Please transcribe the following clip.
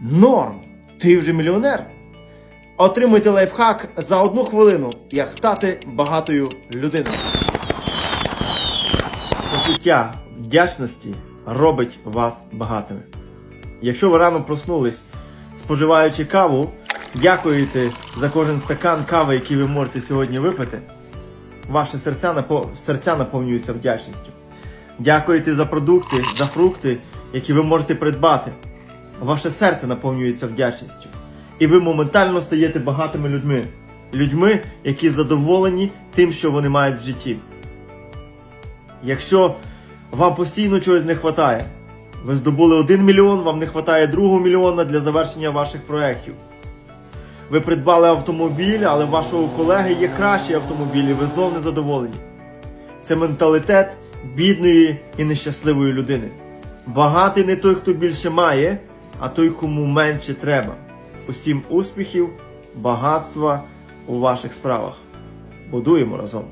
Норм! Ти вже мільйонер. Отримуйте лайфхак за одну хвилину, як стати багатою людиною. Почуття вдячності робить вас багатими. Якщо ви рано проснулись, споживаючи каву, дякуєте за кожен стакан кави, який ви можете сьогодні випити. Ваші серця, напо... серця наповнюються вдячністю. Дякуєте за продукти, за фрукти, які ви можете придбати. Ваше серце наповнюється вдячністю. І ви моментально стаєте багатими людьми. Людьми, які задоволені тим, що вони мають в житті. Якщо вам постійно чогось не вистачає, ви здобули 1 мільйон, вам не вистачає другого мільйона для завершення ваших проєктів. Ви придбали автомобіль, але в вашого колеги є кращий автомобіль, і ви знов не задоволені. Це менталітет бідної і нещасливої людини. Багатий не той, хто більше має, а той, кому менше треба. Усім успіхів, багатства у ваших справах. Будуємо разом.